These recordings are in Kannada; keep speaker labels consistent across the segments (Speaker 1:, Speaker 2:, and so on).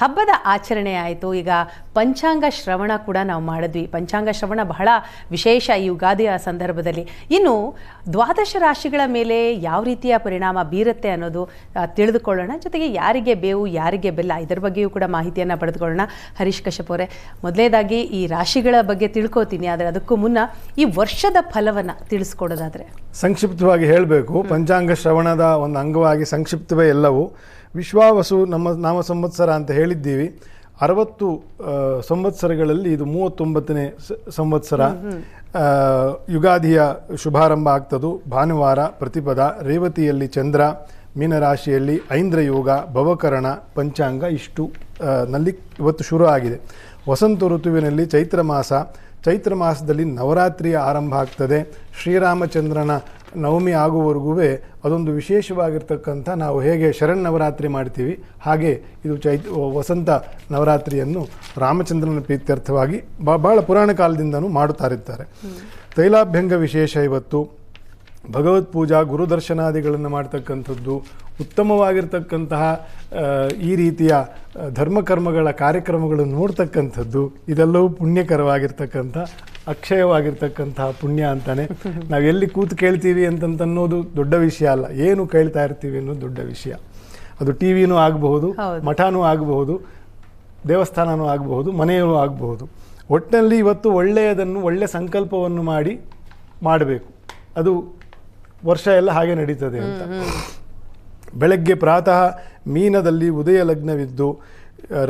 Speaker 1: ಹಬ್ಬದ ಆಚರಣೆ ಆಯಿತು. ಈಗ ಪಂಚಾಂಗ ಶ್ರವಣ ಕೂಡ ನಾವು ಮಾಡಿದ್ವಿ. ಪಂಚಾಂಗ ಶ್ರವಣ ಬಹಳ ವಿಶೇಷ ಈ ಯುಗಾದಿಯ ಸಂದರ್ಭದಲ್ಲಿ. ಇನ್ನು ದ್ವಾದಶ ರಾಶಿಗಳ ಮೇಲೆ ಯಾವ ರೀತಿಯ ಪರಿಣಾಮ ಬೀರುತ್ತೆ ಅನ್ನೋದು ತಿಳಿದುಕೊಳ್ಳೋಣ. ಜೊತೆಗೆ ಯಾರಿಗೆ ಬೇವು ಯಾರಿಗೆ ಬೆಲ್ಲ ಇದರ ಬಗ್ಗೆಯೂ ಕೂಡ ಮಾಹಿತಿಯನ್ನು ಪಡೆದುಕೊಳ್ಳೋಣ. ಹರೀಶ್ ಕಶ್ಯಪ್ ಅವರೇ ಮೊದಲನೇದಾಗಿ ಈ ರಾಶಿಗಳ ಬಗ್ಗೆ ತಿಳ್ಕೊತೀನಿ. ಆದರೆ ಅದಕ್ಕೂ ಮುನ್ನ ಈ ವರ್ಷದ ಫಲವನ್ನು ತಿಳಿಸ್ಕೊಡೋದಾದರೆ.
Speaker 2: ಸಂಕ್ಷಿಪ್ತವಾಗಿ ಹೇಳಬೇಕು. ಪಂಚಾಂಗ ಶ್ರವಣದ ಒಂದು ಅಂಗವಾಗಿ ಸಂಕ್ಷಿಪ್ತವೇ ಎಲ್ಲವೂ. ವಿಶ್ವಾವಸು ನಮ್ಮ ನಾಮ ಸಂವತ್ಸರ ಅಂತ ಹೇಳಿದ್ದೀವಿ. ಅರವತ್ತು ಸಂವತ್ಸರಗಳಲ್ಲಿ ಇದು ಮೂವತ್ತೊಂಬತ್ತನೇ ಸಂವತ್ಸರ. ಯುಗಾದಿಯ ಶುಭಾರಂಭ ಆಗ್ತದು. ಭಾನುವಾರ ಪ್ರತಿಪದ, ರೇವತಿಯಲ್ಲಿ ಚಂದ್ರ, ಮೀನರಾಶಿಯಲ್ಲಿ ಐಂದ್ರ ಯೋಗ ಭವಕರಣ, ಪಂಚಾಂಗ ಇಷ್ಟು ನಲ್ಲಿ ಇವತ್ತು ಶುರು ಆಗಿದೆ. ವಸಂತ ಋತುವಿನಲ್ಲಿ ಚೈತ್ರ ಮಾಸ. ಚೈತ್ರ ಮಾಸದಲ್ಲಿ ನವರಾತ್ರಿಯ ಆರಂಭ ಆಗ್ತದೆ. ಶ್ರೀರಾಮಚಂದ್ರನ ನವಮಿ ಆಗುವವರೆಗೂ ಅದೊಂದು ವಿಶೇಷವಾಗಿರ್ತಕ್ಕಂಥ ನಾವು ಹೇಗೆ ಶರಣ್ ನವರಾತ್ರಿ ಮಾಡ್ತೀವಿ, ಹಾಗೆ ಇದು ಚೈತ್ ವಸಂತ ನವರಾತ್ರಿಯನ್ನು ರಾಮಚಂದ್ರನ ಪ್ರೀತ್ಯರ್ಥವಾಗಿ ಬ- ಬಹಳ ಪುರಾಣ ಕಾಲದಿಂದನೂ ಇರ್ತಾರೆ. ತೈಲಾಭ್ಯಂಗ ವಿಶೇಷ ಇವತ್ತು, ಭಗವತ್ ಪೂಜಾ ಗುರುದರ್ಶನಾದಿಗಳನ್ನು ಮಾಡ್ತಕ್ಕಂಥದ್ದು, ಉತ್ತಮವಾಗಿರ್ತಕ್ಕಂತಹ ಈ ರೀತಿಯ ಧರ್ಮಕರ್ಮಗಳ ಕಾರ್ಯಕ್ರಮಗಳನ್ನು ನೋಡ್ತಕ್ಕಂಥದ್ದು, ಇದೆಲ್ಲವೂ ಪುಣ್ಯಕರವಾಗಿರ್ತಕ್ಕಂಥ ಅಕ್ಷಯವಾಗಿರ್ತಕ್ಕಂತಹ ಪುಣ್ಯ ಅಂತಾನೆ. ನಾವು ಎಲ್ಲಿ ಕೂತು ಕೇಳ್ತೀವಿ ಅಂತಂತ ಅನ್ನೋದು ದೊಡ್ಡ ವಿಷಯ ಅಲ್ಲ. ಏನು ಕೇಳ್ತಾ ಇರ್ತೀವಿ ಅನ್ನೋದು ದೊಡ್ಡ ವಿಷಯ. ಅದು ಟಿ ವಿನೂ ಆಗಬಹುದು
Speaker 1: ಮಠಾನೂ
Speaker 2: ಮಠನೂ ಆಗಬಹುದು ದೇವಸ್ಥಾನನೂ ಆಗಬಹುದು ಮನೆಯೂ ಆಗಬಹುದು. ಒಟ್ಟಿನಲ್ಲಿ ಇವತ್ತು ಒಳ್ಳೆಯದನ್ನು ಒಳ್ಳೆ ಸಂಕಲ್ಪವನ್ನು ಮಾಡಿ ಮಾಡಬೇಕು. ಅದು ವರ್ಷ ಎಲ್ಲ ಹಾಗೆ ನಡೀತದೆ ಅಂತ. ಬೆಳಗ್ಗೆ ಪ್ರಾತಃ ಮೀನದಲ್ಲಿ ಉದಯ ಲಗ್ನವಿದ್ದು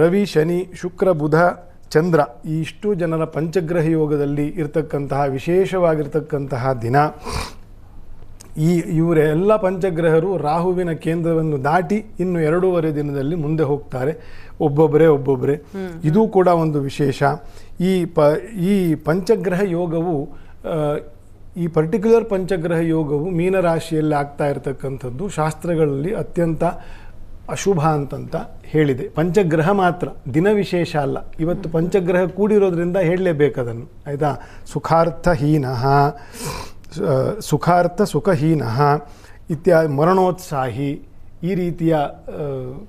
Speaker 2: ರವಿ ಶನಿ ಶುಕ್ರ ಬುಧ ಚಂದ್ರ ಈ ಇಷ್ಟು ಜನರ ಪಂಚಗ್ರಹ ಯೋಗದಲ್ಲಿ ಇರತಕ್ಕಂತಹ ವಿಶೇಷವಾಗಿರ್ತಕ್ಕಂತಹ ದಿನ. ಈ ಇವರ ಎಲ್ಲ ಪಂಚಗ್ರಹರು ರಾಹುವಿನ ಕೇಂದ್ರವನ್ನು ದಾಟಿ ಇನ್ನು ಎರಡೂವರೆ ದಿನದಲ್ಲಿ ಮುಂದೆ ಹೋಗ್ತಾರೆ. ಒಬ್ಬೊಬ್ಬರೇ ಒಬ್ಬೊಬ್ಬರೇ. ಇದು ಕೂಡ ಒಂದು ವಿಶೇಷ. ಈ ಪ ಈ ಪಂಚಗ್ರಹ ಯೋಗವು ಈ ಪರ್ಟಿಕ್ಯುಲರ್ ಪಂಚಗ್ರಹ ಯೋಗವು ಮೀನರಾಶಿಯಲ್ಲಿ ಆಗ್ತಾ ಇರತಕ್ಕಂಥದ್ದು. ಶಾಸ್ತ್ರಗಳಲ್ಲಿ ಅತ್ಯಂತ ಅಶುಭ ಅಂತಂತ ಹೇಳಿದೆ. ಪಂಚಗ್ರಹ ಮಾತ್ರ ದಿನ ವಿಶೇಷ ಅಲ್ಲ. ಇವತ್ತು ಪಂಚಗ್ರಹ ಕೂಡಿರೋದ್ರಿಂದ ಹೇಳಲೇಬೇಕದನ್ನು ಆಯಿತಾ? ಸುಖಾರ್ಥಹೀನ ಸುಖಾರ್ಥ ಸುಖಹೀನ ಇತ್ಯಾದಿ ಮರಣೋತ್ಸಾಹಿ ಈ ರೀತಿಯ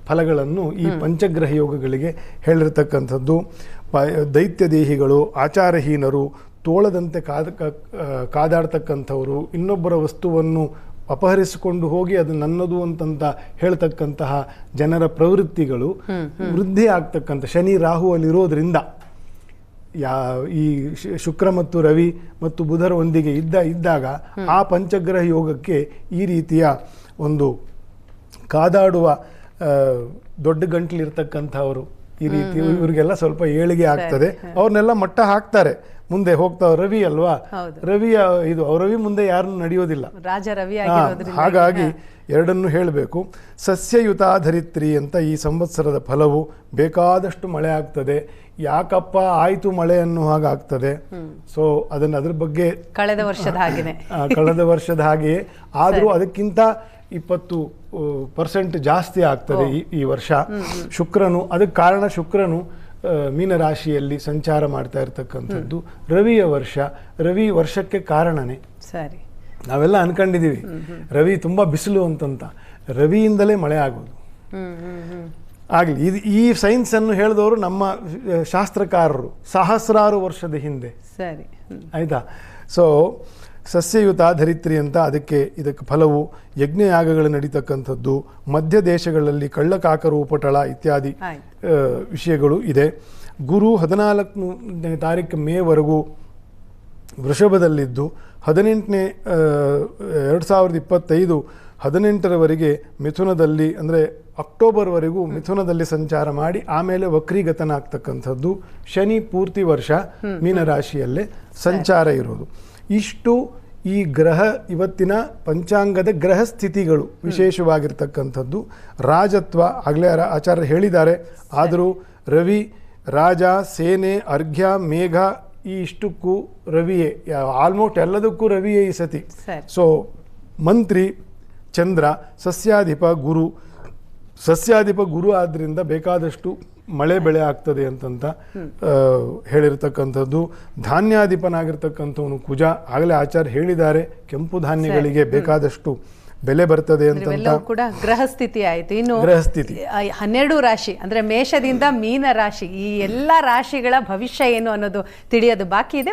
Speaker 2: ಫಲಗಳನ್ನು ಈ ಪಂಚಗ್ರಹ ಯೋಗಗಳಿಗೆ ಹೇಳಿರ್ತಕ್ಕಂಥದ್ದು. ಪ ದೈತ್ಯ ದೇಹಿಗಳು ಆಚಾರಹೀನರು ತೋಳದಂತೆ ಕಾದ ಕಾದಾಡ್ತಕ್ಕಂಥವರು ಇನ್ನೊಬ್ಬರ ವಸ್ತುವನ್ನು ಅಪಹರಿಸಿಕೊಂಡು ಹೋಗಿ ಅದು ನನ್ನದು ಅಂತಂತ ಹೇಳ್ತಕ್ಕಂತಹ ಜನರ ಪ್ರವೃತ್ತಿಗಳು ವೃದ್ಧಿ ಆಗ್ತಕ್ಕಂಥ ಶನಿ ರಾಹು ಅಲ್ಲಿರೋದ್ರಿಂದ ಯಾ ಈ ಶುಕ್ರ ಮತ್ತು ರವಿ ಮತ್ತು ಬುಧರ ಒಂದಿಗೆ ಇದ್ದ ಇದ್ದಾಗ ಆ ಪಂಚಗ್ರಹ ಯೋಗಕ್ಕೆ ಈ ರೀತಿಯ ಒಂದು ಕಾದಾಡುವ ದೊಡ್ಡ ಗಂಟ್ಲಿರ್ತಕ್ಕಂಥವರು. ಈ ರೀತಿ ಇವರಿಗೆಲ್ಲ ಸ್ವಲ್ಪ ಏಳಿಗೆ ಆಗ್ತದೆ. ಅವ್ರನ್ನೆಲ್ಲ ಮಟ್ಟ ಹಾಕ್ತಾರೆ. ಮುಂದೆ ಹೋಗ್ತಾ ರವಿ ಅಲ್ವಾ?
Speaker 1: ರವಿ
Speaker 2: ರವಿಯ ಇದು ರವಿ ಮುಂದೆ ಯಾರನ್ನು ನಡೆಯೋದಿಲ್ಲ.
Speaker 1: ರಾಜ ರವಿ
Speaker 2: ಹಾಗಾಗಿ ಎರಡನ್ನು ಹೇಳಬೇಕು. ಸಸ್ಯಯುತಾಧರಿತ್ರಿ ಅಂತ ಈ ಸಂವತ್ಸರದ ಫಲವು ಬೇಕಾದಷ್ಟು ಮಳೆ ಆಗ್ತದೆ. ಯಾಕಪ್ಪ ಆಯ್ತು ಮಳೆ ಅನ್ನೋ ಹಾಗೆ ಆಗ್ತದೆ. ಸೊ ಅದನ್ನ ಅದ್ರ ಬಗ್ಗೆ
Speaker 1: ಕಳೆದ ವರ್ಷದ
Speaker 2: ಹಾಗೆ ಕಳೆದ ವರ್ಷದ ಹಾಗೆಯೇ. ಆದರೂ ಅದಕ್ಕಿಂತ ಇಪ್ಪತ್ತು ಪರ್ಸೆಂಟ್ ಜಾಸ್ತಿ ಆಗ್ತದೆ ಈ ಈ ವರ್ಷ. ಶುಕ್ರನು ಅದಕ್ಕೆ ಕಾರಣ ಶುಕ್ರನು ಮೀನರಾಶಿಯಲ್ಲಿ ಸಂಚಾರ ಮಾಡ್ತಾ ಇರತಕ್ಕಂಥದ್ದು. ರವಿಯ ವರ್ಷ ರವಿ ವರ್ಷಕ್ಕೆ ಕಾರಣನೇ.
Speaker 1: ಸರಿ.
Speaker 2: ನಾವೆಲ್ಲ ಅನ್ಕೊಂಡಿದೀವಿ ರವಿ ತುಂಬಾ ಬಿಸಿಲು ಅಂತಂತ. ರವಿಯಿಂದಲೇ ಮಳೆ ಆಗೋದು. ಆಗಲಿ ಇದು ಈ ಸೈನ್ಸ್ ಅನ್ನು ಹೇಳಿದವರು ನಮ್ಮ ಶಾಸ್ತ್ರಕಾರರು ಸಹಸ್ರಾರು ವರ್ಷದ ಹಿಂದೆ.
Speaker 1: ಸರಿ.
Speaker 2: ಆಯಿತಾ? ಸೊ ಸಸ್ಯಯುತ ಧರಿತ್ರಿ ಅಂತ ಅದಕ್ಕೆ ಇದಕ್ಕೆ ಫಲವು ಯಜ್ಞಯಾಗಗಳು ನಡೀತಕ್ಕಂಥದ್ದು ಮಧ್ಯ ದೇಶಗಳಲ್ಲಿ ಕಳ್ಳಕಾಕರು ಉಪಟಳ ಇತ್ಯಾದಿ ವಿಷಯಗಳು ಇದೆ. ಗುರು ಹದಿನಾಲ್ಕನೇ ತಾರೀಕು ಮೇವರೆಗೂ ವೃಷಭದಲ್ಲಿದ್ದು ಹದಿನೆಂಟನೇ ಎರಡು ಸಾವಿರದ ಇಪ್ಪತ್ತೈದು ಹದಿನೆಂಟರವರೆಗೆ ಮಿಥುನದಲ್ಲಿ ಅಂದರೆ ಅಕ್ಟೋಬರ್ವರೆಗೂ ಮಿಥುನದಲ್ಲಿ ಸಂಚಾರ ಮಾಡಿ ಆಮೇಲೆ ವಕ್ರೀಗತನಾಗ್ತಕ್ಕಂಥದ್ದು ಶನಿ ಪೂರ್ತಿ ವರ್ಷ ಮೀನರಾಶಿಯಲ್ಲೇ ಸಂಚಾರ ಇರೋದು. ಇಷ್ಟು ಈ ಗ್ರಹ ಇವತ್ತಿನ ಪಂಚಾಂಗದ ಗ್ರಹ ಸ್ಥಿತಿಗಳು ವಿಶೇಷವಾಗಿರ್ತಕ್ಕಂಥದ್ದು. ರಾಜತ್ವ ಆಗಲೇ ಆಚಾರ್ಯ ಹೇಳಿದ್ದಾರೆ. ಆದರೂ ರವಿ ರಾಜ ಸೇನೆ ಅರ್ಘ್ಯ ಮೇಘ ಈ ಇಷ್ಟಕ್ಕೂ ರವಿಯೇ. ಆಲ್ಮೋಸ್ಟ್ ಎಲ್ಲದಕ್ಕೂ ರವಿಯೇ ಈ ಸತಿ. ಸೊ ಮಂತ್ರಿ ಚಂದ್ರ ಸಸ್ಯಾಧಿಪ ಗುರು. ಸಸ್ಯಾಧಿಪ ಗುರು ಆದ್ದರಿಂದ ಬೇಕಾದಷ್ಟು ಮಳೆ ಬೆಳೆ ಆಗ್ತದೆ ಅಂತಂತ ಹೇಳಿರ್ತಕ್ಕಂಥದ್ದು. ಧಾನ್ಯಾಧಿಪನಾಗಿರ್ತಕ್ಕಂಥವನು ಕುಜ. ಆಗಲೇ ಆಚಾರ್ಯ ಹೇಳಿದ್ದಾರೆ ಕೆಂಪು ಧಾನ್ಯಗಳಿಗೆ ಬೇಕಾದಷ್ಟು ಬೆಲೆ ಬರ್ತದೆ ಅಂತ
Speaker 1: ಕೂಡ ಗ್ರಹ ಸ್ಥಿತಿ ಆಯ್ತು. ಇನ್ನು
Speaker 2: ಗ್ರಹ ಸ್ಥಿತಿ.
Speaker 1: ಹನ್ನೆರಡು ರಾಶಿ ಅಂದ್ರೆ ಮೇಷದಿಂದ ಮೀನ ರಾಶಿ ಈ ಎಲ್ಲ ರಾಶಿಗಳ ಭವಿಷ್ಯ ಏನು ಅನ್ನೋದು ತಿಳಿಯೋದು ಬಾಕಿ ಇದೆ.